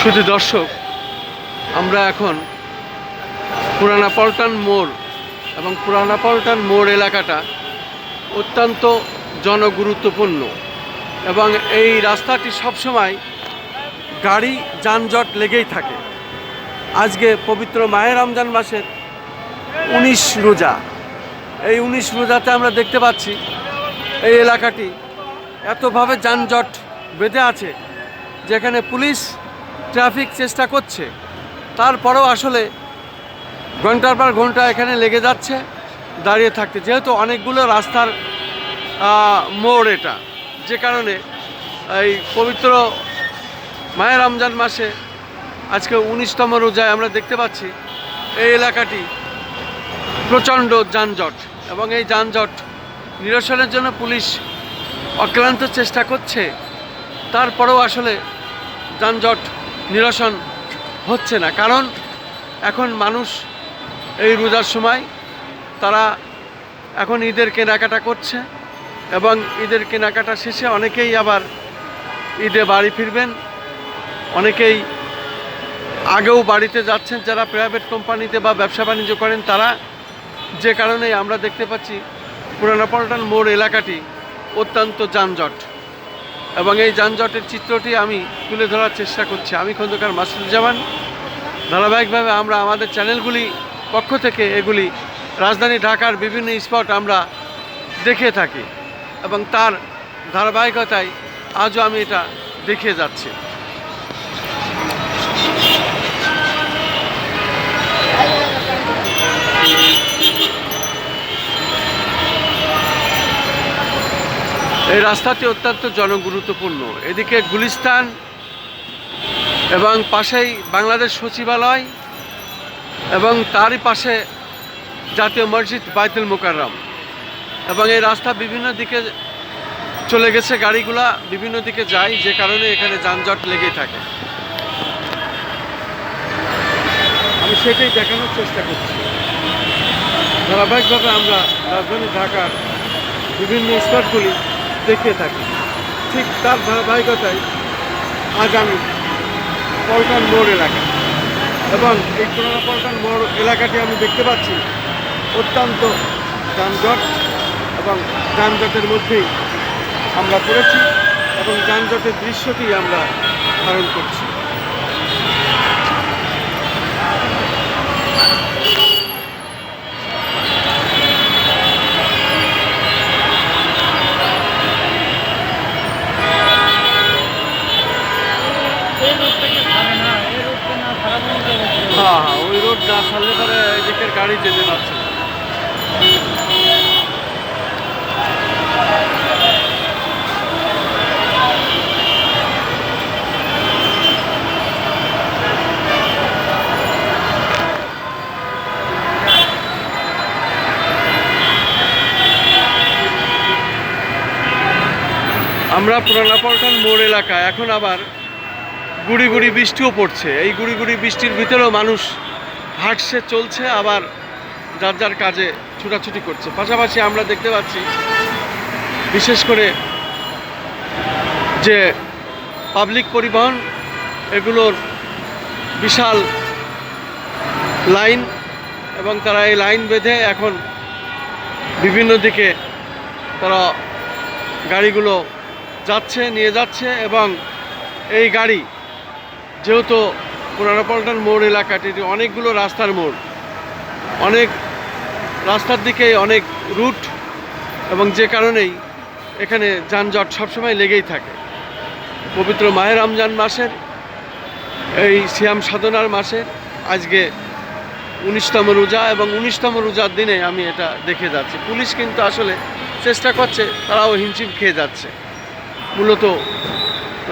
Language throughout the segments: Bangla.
শুধু দর্শক, আমরা এখন পুরানা পল্টন মোড় এবং পুরানা পল্টন মোড় এলাকাটা অত্যন্ত জনগুরুত্বপূর্ণ এবং এই রাস্তাটি সবসময় গাড়ি, যানজট লেগেই থাকে। আজকে পবিত্র মায়ের রমজান মাসের উনিশ রোজা। এই উনিশ রোজাতে আমরা দেখতে পাচ্ছি এই এলাকাটি এতভাবে যানজট বেঁধে আছে যেখানে পুলিশ ট্রাফিক চেষ্টা করছে, তারপরেও আসলে ঘণ্টার পর ঘণ্টা এখানে লেগে যাচ্ছে, দাঁড়িয়ে থাকতে। যেহেতু অনেকগুলো রাস্তার মোড় এটা, যে কারণে এই পবিত্র মায়ের রমজান মাসে আজকে উনিশতম রোজায় আমরা দেখতে পাচ্ছি, এই এলাকাটি প্রচণ্ড যানজট এবং এই যানজট নিরসনের জন্য পুলিশ অক্লান্ত চেষ্টা করছে, তারপরেও আসলে যানজট নিরসন হচ্ছে না। কারণ এখন মানুষ এই রোজার সময় তারা এখন ঈদের কেনাকাটা করছে এবং ঈদের কেনাকাটা শেষে অনেকেই আবার ঈদে বাড়ি ফিরবেন। অনেকেই আগেও বাড়িতে যাচ্ছেন, যারা প্রাইভেট কোম্পানিতে বা ব্যবসা বাণিজ্য করেন, তারা যে কারণে আমরা দেখতে পাচ্ছি পুরানা পল্টন মোড় এলাকাটি অত্যন্ত যানজট। এবং এই যানজটের চিত্রটি আমি তুলে ধরার চেষ্টা করছি। আমি খন্দকার মাসুদুজ্জামান। ধারাবাহিকভাবে আমরা আমাদের চ্যানেলগুলি পক্ষ থেকে এগুলি রাজধানী ঢাকার বিভিন্ন স্পট আমরা দেখে থাকি এবং তার ধারাবাহিকতায় আজও আমি এটা দেখে যাচ্ছি। এই রাস্তাটি অত্যন্ত জনগুরুত্বপূর্ণ। এদিকে গুলিস্তান এবং পাশেই বাংলাদেশ সচিবালয় এবং তারই পাশে জাতীয় মসজিদ বাইতুল মোকাররম। এবং এই রাস্তা বিভিন্ন দিকে চলে গেছে, গাড়িগুলা বিভিন্ন দিকে যায়, যে কারণে এখানে যানজট লেগেই থাকে। আমি সেটাই দেখানোর চেষ্টা করছি। ধারাবাহিকভাবে আমরা রাজধানী ঢাকার বিভিন্ন স্পটগুলি দেখিয়ে থাকি। ঠিক তার ধারাবাহিকতায় আজ আমি পল্টন মোড় এলাকা এবং এই পুরোনো পল্টন মোড় এলাকাটি আমি দেখতে পাচ্ছি অত্যন্ত যানজট এবং যানজটের মধ্যেই আমরা পড়েছি এবং যানজটের দৃশ্যটি আমরা ধারণ করছি এই রোড থেকে ছাড়ে না এই রোডকে না ছাড়ানো যাবে হ্যাঁ হ্যাঁ ওই রোড ছাড়লে পরে এদিকের গাড়ি যেতে পারছে আমরা পুরানা পল্টন মোড় এলাকা এখন আবার গুড়ি গুড়ি বৃষ্টিও পড়ছে। এই গুড়ি গুড়ি বৃষ্টির ভিতরেও মানুষ হাঁটছে, চলছে, আবার যার যার কাজে ছুটাছুটি করছে। পাশাপাশি আমরা দেখতে পাচ্ছি, বিশেষ করে যে পাবলিক পরিবহন, এগুলোর বিশাল লাইন এবং তারা এই লাইন বেঁধে এখন বিভিন্ন দিকে তারা গাড়িগুলো যাচ্ছে, নিয়ে যাচ্ছে এবং এই গাড়ি যেহেতু পুরানো পল্টন মোড় এলাকাটি অনেকগুলো রাস্তার মোড়। অনেক রাস্তার দিকে অনেক রুট এবং যে কারণেই এখানে যানজট সবসময় লেগেই থাকে। পবিত্র মাহের রমজান মাসের, এই সিয়াম সাধনার মাসের আজকে উনিশতম রোজা এবং উনিশতম রোজার দিনে আমি এটা দেখে যাচ্ছি। পুলিশ কিন্তু আসলে চেষ্টা করছে, তারাও হিমশিম খেয়ে যাচ্ছে। মূলত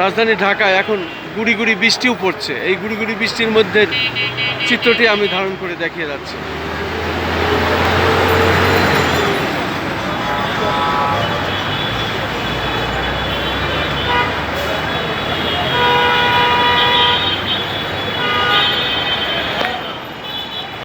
রাজধানী ঢাকায় এখন গুড়ি গুড়ি বৃষ্টিও পড়ছে। এই গুড়ি গুড়ি বৃষ্টির মধ্যে চিত্রটি আমি ধারণ করে দেখিয়ে যাচ্ছি।